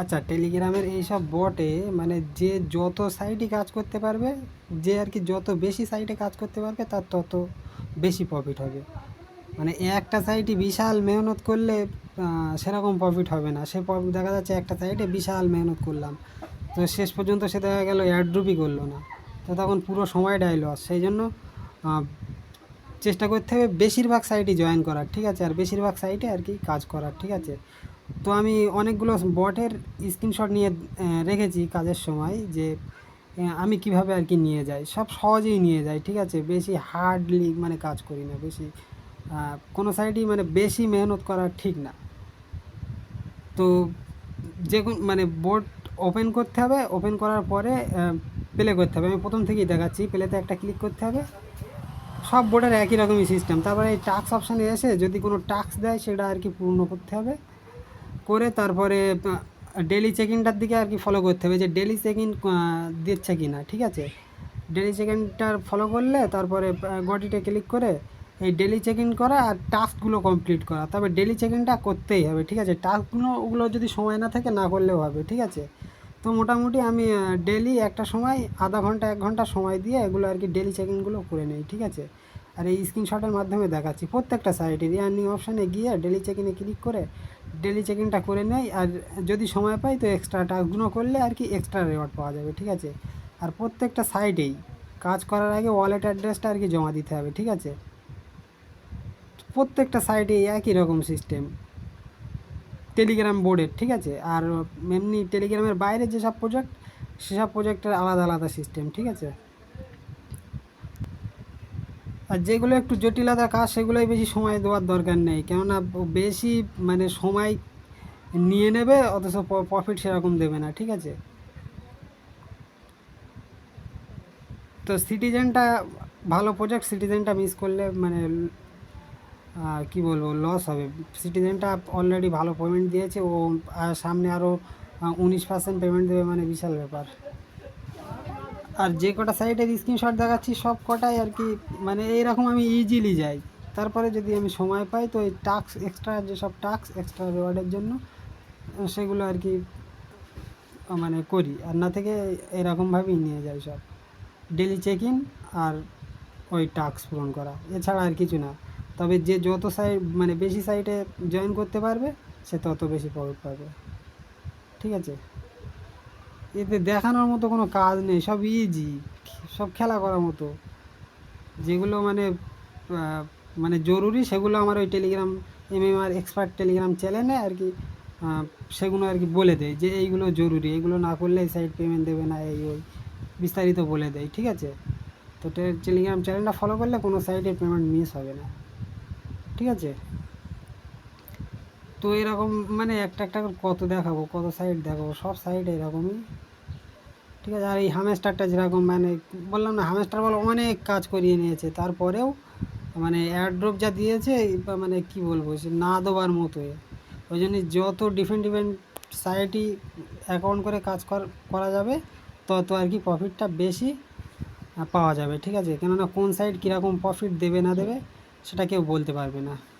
আচ্ছা টেলিগ্রামের এইসব বটে মানে যে যত সাইটে কাজ করতে পারবে, যে আর কি যত বেশি সাইটে কাজ করতে পারবে, তার তত বেশি প্রফিট হবে। মানে একটা সাইটে বিশাল মেহনত করলে সেরকম প্রফিট হবে না। সে দেখা যাচ্ছে একটা সাইটে বিশাল মেহনত করলাম। তো শেষ পর্যন্ত সে দেখা গেল অ্যাড্রুপই করল না। তো তখন পুরো সময়টাই লস সেই জন্য চেষ্টা করতে হবে বেশিরভাগ সাইটে জয়েন করার, ঠিক আছে? আর বেশিরভাগ সাইটে আর কি কাজ করার, ঠিক আছে? তো আমি অনেকগুলো বটের স্ক্রিনশট নিয়ে রেখেছি কাজের সময় যে আমি কীভাবে আর কি নিয়ে যাই। সব সহজেই নিয়ে যাই, ঠিক আছে? বেশি হার্ডলি মানে কাজ করি না, বেশি কোনো সাইডেই মানে বেশি মেহনত করা ঠিক না। তো যে মানে বোর্ড ওপেন করতে হবে ওপেন করার পরে প্লে করতে হবে। আমি প্রথম থেকেই দেখাচ্ছি প্লেতে একটা ক্লিক করতে হবে। সব বোর্ডের একই রকমই সিস্টেম তারপরে এই টাক্স অপশানে এসে যদি কোনো টাক্স দেয়, সেটা আর কি পূর্ণ করতে হবে। করে তারপরে ডেলি চেক ইনটার দিকে আর কি ফলো করতে হবে যে ডেলি চেক ইন দিচ্ছে কি না ঠিক আছে? ডেলি চেক ইনটার ফলো করলে তারপরে গটিতে ক্লিক করে এই ডেলি চেক ইন করা আর টাস্কগুলো কমপ্লিট করা। তবে ডেলি চেক ইনটা করতেই হবে, ঠিক আছে? টাস্কগুলো ওগুলো যদি সময় না থাকে, না করলেও হবে, ঠিক আছে? তো মোটামুটি আমি ডেলি একটা সময়, আধা ঘণ্টা, এক ঘণ্টা সময় দিয়ে এগুলো আর কি ডেলি চেক ইনগুলো করে নেই, ঠিক আছে? আর এই স্ক্রিনশটের মাধ্যমে দেখাচ্ছি। প্রত্যেকটা সাইটে রিয়ার্নিং অপশানে গিয়ে ডেলি চেক ইনে ক্লিক করে ডেলি চেকিংটা করে নেই আর যদি সময় পাই তো এক্সট্রা টাস্কগুলো করলে আর কি এক্সট্রা রেওয়ার্ড পাওয়া যাবে, ঠিক আছে? আর প্রত্যেকটা সাইটেই কাজ করার আগে ওয়ালেট অ্যাড্রেসটা আর কি জমা দিতে হবে, ঠিক আছে? প্রত্যেকটা সাইটে একই রকম সিস্টেম টেলিগ্রাম বোর্ডের ঠিক আছে? আর এমনি টেলিগ্রামের বাইরে যেসব প্রজেক্ট সেসব প্রজেক্টের আলাদা আলাদা সিস্টেম ঠিক আছে? আর যেগুলো একটু জটিলতা কাজ, সেগুলোই বেশি সময় দেওয়ার দরকার নেই। কেননা বেশি মানে সময় নিয়ে নেবে, অথচ প্রফিট সেরকম দেবে না, ঠিক আছে? তো সিটিজেনটা ভালো প্রজেক্ট সিটিজেনটা মিস করলে মানে কি বলব লস হবে। সিটিজেনটা অলরেডি ভালো পেমেন্ট দিয়েছে, ও সামনে আরও উনিশ পার্সেন্ট পেমেন্ট দেবে মানে বিশাল ব্যাপার। আর যে কটা সাইটের স্ক্রিনশট দেখাচ্ছি, সব কটাই আর কি মানে এইরকম আমি ইজিলি যাই। তারপরে যদি আমি সময় পাই, তো এই টাস্ক এক্সট্রা যেসব টাস্ক এক্সট্রা রিওয়ার্ডের জন্য সেগুলো আর কি মানে করি। আর না থেকে এরকমভাবেই নিয়ে যাই সব। ডেলি চেক ইন আর ওই টাস্ক পূরণ করা। এছাড়া আর কিছু না। তবে যে যত সাইট মানে বেশি সাইটে জয়েন করতে পারবে, সে তত বেশি প্রফিট পাবে। ঠিক আছে? এতে দেখানোর মতো কোনো কাজ নেই, সব ইজি সব খেলা করার মতো। যেগুলো মানে মানে জরুরি সেগুলো আমার ওই টেলিগ্রাম এমএমআর এক্সপার্ট টেলিগ্রাম চ্যানেলে আর কি সেগুলো আর কি বলে দেয় যে এইগুলো জরুরি, এগুলো না করলে এই সাইট পেমেন্ট দেবে না, এই ওই, বিস্তারিত বলে দেয়, ঠিক আছে? তো টেলিগ্রাম চ্যানেলটা ফলো করলে কোনো সাইটের পেমেন্ট মিস হবে না, ঠিক আছে? তো এরকম মানে একটা একটা কত দেখাবো, কত সাইড দেখাবো, সব সাইড এরকমই। ঠিক আছে, আর এই হামেস্টারটা যেরকম মানে বললাম না, হামেস্টার বলে অনেক কাজ করিয়ে নিয়েছে। তারপরেও মানে এয়ারড্রপ যা দিয়েছে মানে কি বলব, সে না দেওয়ার মতো ওই জন্য যত ডিফারেন্ট ডিফারেন্ট সাইটই অ্যাকাউন্ট করে কাজ কর- করা যাবে, তত আর কি প্রফিটটা বেশি পাওয়া যাবে, ঠিক আছে? কেননা কোন সাইড কীরকম প্রফিট দেবে না দেবে, সেটা কেউ বলতে পারবে না।